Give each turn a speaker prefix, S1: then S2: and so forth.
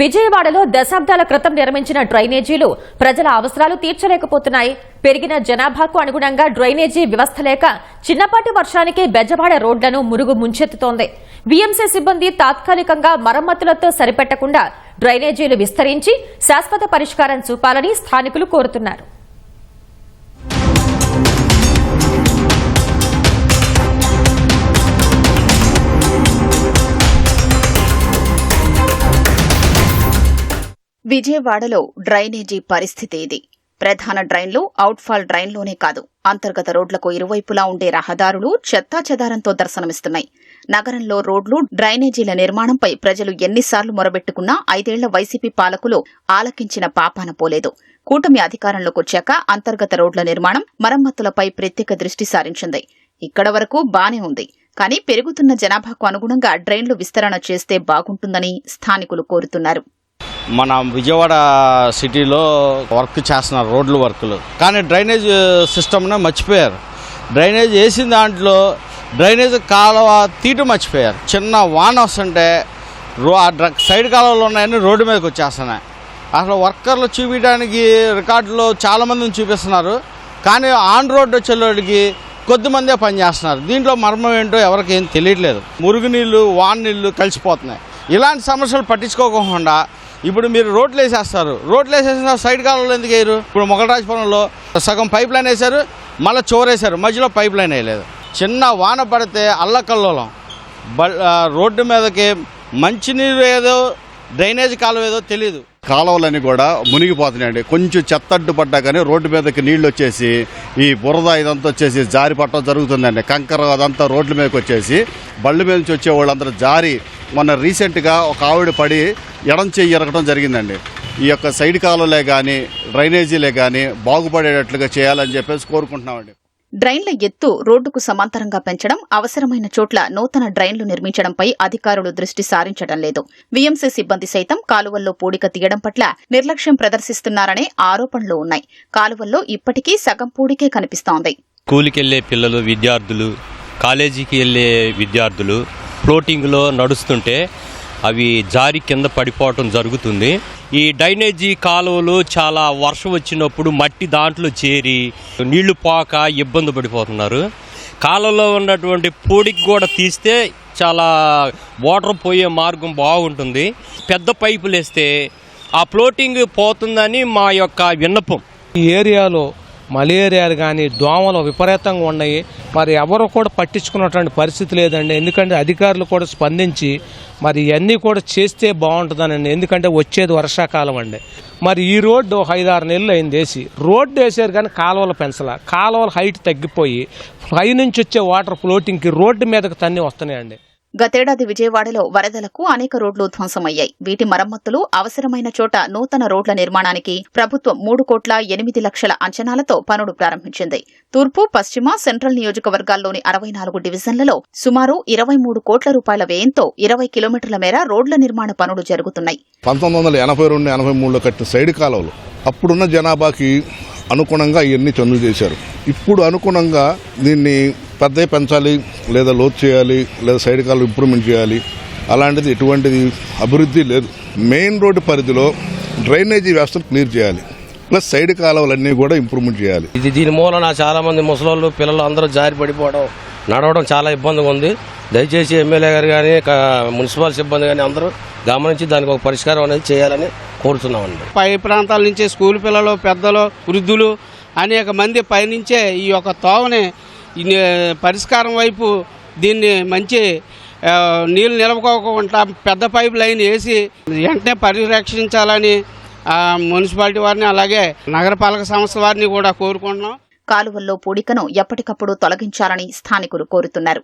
S1: విజయవాడలో దశాబ్దాల క్రితం నిర్మించిన డ్రైనేజీలు ప్రజల అవసరాలు తీర్చలేకపోతున్నాయి. పెరిగిన జనాభాకు అనుగుణంగా డ్రైనేజీ వ్యవస్థ లేక చిన్నపాటి వర్షానికి బెజవాడ రోడ్లను మురుగు ముంచెత్తుతోంది. బీఎంసీ సిబ్బంది తాత్కాలికంగా మరమ్మతులతో సరిపెట్టకుండా డ్రైనేజీలు విస్తరించి శాశ్వత పరిష్కారం చూపాలని స్థానికులు కోరుతున్నారు.
S2: విజయవాడలో డ్రైనేజీ పరిస్థితి ఇది ప్రధాన డ్రైన్లు అవుట్ఫాల్ డ్రైన్లోనే కాదు. అంతర్గత రోడ్లకు ఇరువైపులా ఉండే రహదారులు చెత్తాచెదారంతో దర్శనమిస్తున్నాయి. నగరంలో రోడ్లు డ్రైనేజీల నిర్మాణంపై ప్రజలు ఎన్నిసార్లు మొరబెట్టుకున్నా ఐదేళ్ళ వైసీపీ పాలకులు ఆలకించిన పాపాన పోలేదు. కూటమి అధికారంలోకి వచ్చాక అంతర్గత రోడ్ల నిర్మాణం మరమ్మతులపై ప్రత్యేక దృష్టి సారించింది. ఇక్కడ వరకు బానే ఉంది. కానీ పెరుగుతున్న జనాభాకు అనుగుణంగా డ్రైన్లు విస్తరణ చేస్తే బాగుంటుందని స్థానికులు కోరుతున్నారు.
S3: మన విజయవాడ సిటీలో వర్క్ చేస్తున్నారు రోడ్లు వర్కులు. కానీ డ్రైనేజ్ సిస్టమ్నే మర్చిపోయారు. డ్రైనేజ్ వేసిన దాంట్లో డ్రైనేజ్ కాలువ తీటు మర్చిపోయారు. చిన్న వాన వస్తుంటే రో ఆ డ్ర సైడ్ కాలువలు ఉన్నాయని రోడ్డు మీదకి వచ్చేస్తున్నాయి. అసలు వర్కర్లు చూపించడానికి రికార్డులో చాలామందిని చూపిస్తున్నారు. కానీ ఆన్ రోడ్డు వచ్చేవాడికి కొద్దిమందే పనిచేస్తున్నారు దీంట్లో మర్మం ఏంటో ఎవరికి ఏం తెలియట్లేదు మురుగునీళ్ళు వాన నీళ్ళు కలిసిపోతున్నాయి. ఇలాంటి సమస్యలు పట్టించుకోకుండా ఇప్పుడు మీరు రోడ్లు వేసేస్తారు. రోడ్లు వేసేసిన సైడ్ కాలంలో ఎందుకు వేయరు? ఇప్పుడు మొగలరాజపురంలో సగం పైప్ లైన్ వేశారు మళ్ళీ చోరేశారు మధ్యలో పైప్ లైన్ వేయలేదు. చిన్న వాన పడితే అల్లకల్లోలం. బ రోడ్డు మీదకి మంచినీరు ఏదో డ్రైనేజ్ కాలువ ఏదో తెలియదు
S4: కాలువలన్నీ కూడా మునిగిపోతున్నాయండి. కొంచెం చెత్త అడ్డు పడ్డా కానీ రోడ్డు మీదకి నీళ్ళు వచ్చేసి ఈ బురద ఇదంతా వచ్చేసి జారి పట్టడం జరుగుతుందండి. కంకర అదంతా రోడ్ల మీదకి వచ్చేసి బళ్ళు మీద నుంచి వచ్చే వాళ్ళందరూ జారి మొన్న రీసెంట్గా ఒక ఆవిడ పడి ఎడం చెయ్యి ఎరగడం జరిగిందండి. ఈ యొక్క సైడ్ కాలువలే కానీ డ్రైనేజీలే కానీ బాగుపడేటట్లుగా చేయాలని చెప్పేసి కోరుకుంటున్నామండి.
S2: డ్రైన్ల ఎత్తు రోడ్డుకు సమాంతరంగా పెంచడం అవసరమైన చోట్ల నూతన డ్రైన్లు నిర్మించడంపై అధికారులు దృష్టి సారించడం లేదు. వీఎంసీ సిబ్బంది సైతం కాలువల్లో పూడిక తీయడం పట్ల నిర్లక్ష్యం ప్రదర్శిస్తున్నారనే ఆరోపణలు ఉన్నాయి. కాలువల్లో ఇప్పటికీ సగం పూడికే కనిపిస్తోంది.
S5: స్కూల్కి వెళ్ళే పిల్లలు విద్యార్థులు కాలేజీకి వెళ్ళే విద్యార్థులు ఫ్లోటింగ్లో నడుస్తుంటే అవి జారి కింద పడిపోవటం జరుగుతుంది. ఈ డైనేజీ కాలువలు చాలా వర్షం వచ్చినప్పుడు మట్టి దాంట్లో చేరి నీళ్ళు పోక ఇబ్బంది పడిపోతున్నారు. కాలువలో ఉన్నటువంటి పొడికి కూడా తీస్తే చాలా వాటర్ పోయే మార్గం బాగుంటుంది. పెద్ద పైపులు వేస్తే ఆ ఫ్లోటింగ్ పోతుందని మా యొక్క విన్నపం.
S6: ఈ ఏరియాలో మలేరియాలు కానీ దోమలు విపరీతంగా ఉన్నాయి. మరి ఎవరు కూడా పట్టించుకున్నటువంటి పరిస్థితి లేదండి. ఎందుకంటే అధికారులు కూడా స్పందించి మరి ఇవన్నీ కూడా చేస్తే బాగుంటుందనండి ఎందుకంటే వచ్చేది వర్షాకాలం అండి. మరి ఈ రోడ్డు ఒక ఐదారు నెలలు అయింది వేసి రోడ్డు వేసారు కానీ కాలువలు పెంచల. కాలువల హైట్ తగ్గిపోయి పై నుంచి వచ్చే వాటర్ ఫ్లోటింగ్కి రోడ్డు మీదకి తన్ని వస్తున్నాయండి.
S2: గతేడాది విజయవాడలో వరదలకు అనేక రోడ్లు ధ్వంసమయ్యాయి. వీటి మరమ్మతులు అవసరమైన చోట నూతన రోడ్ల నిర్మాణానికి ప్రభుత్వం మూడు కోట్ల ఎనిమిది లక్షల అంచనాలతో పనులు ప్రారంభించింది. తూర్పు పశ్చిమ సెంట్రల్ నియోజకవర్గాల్లోని అరవై నాలుగు డివిజన్లలో సుమారు ఇరవై మూడు కోట్ల రూపాయల వ్యయంతో ఇరవై కిలోమీటర్ల మేర రోడ్ల నిర్మాణ పనులు జరుగుతున్నాయి.
S7: పంతొమ్మిది వందల ఎనభై రెండు ఎనభై మూడులో కట్టిన సైడ్ కాలువలు అప్పుడున్న జనాభాకి అనుగుణంగా ఇవన్నీ చందులు చేశారు. ఇప్పుడు అనుగుణంగా దీన్ని పెద్ద పెంచాలి లేదా లోతు చేయాలి లేదా సైడ్ కాలువ ఇంప్రూవ్మెంట్ చేయాలి అలాంటిది ఎటువంటిది అభివృద్ధి లేదు. మెయిన్ రోడ్డు పరిధిలో డ్రైనేజీ వ్యవస్థను క్లియర్ చేయాలి. ప్లస్ సైడ్ కాలువలన్నీ కూడా ఇంప్రూవ్మెంట్ చేయాలి.
S8: ఇది దీని మూలన చాలా మంది ముసలోళ్ళు పిల్లలు అందరూ జారి పడిపోవడం నడవడం చాలా ఇబ్బందిగా ఉంది. దయచేసి ఎమ్మెల్యే గారు కానీ మున్సిపల్ సిబ్బంది కానీ అందరూ గమనించి దానికి ఒక పరిష్కారం అనేది చేయాలని కోరుతున్నామండి
S9: పై ప్రాంతాల నుంచి స్కూల్ పిల్లలు పెద్దలు వృద్ధులు అనేక మంది పైనుంచే ఈ యొక్క తోవని పరిష్కారం వైపు దీన్ని మంచి నీళ్ళు నిలవకోకుండా పెద్ద పైప్ లైన్ వేసి వెంటనే పరిరక్షించాలని మున్సిపాలిటీ వారిని అలాగే నగరపాలక సంస్థ వారిని కూడా కోరుకుంటున్నాం.
S2: కాలువల్లో పూడికను ఎప్పటికప్పుడు తొలగించాలని స్థానికులు కోరుతున్నారు.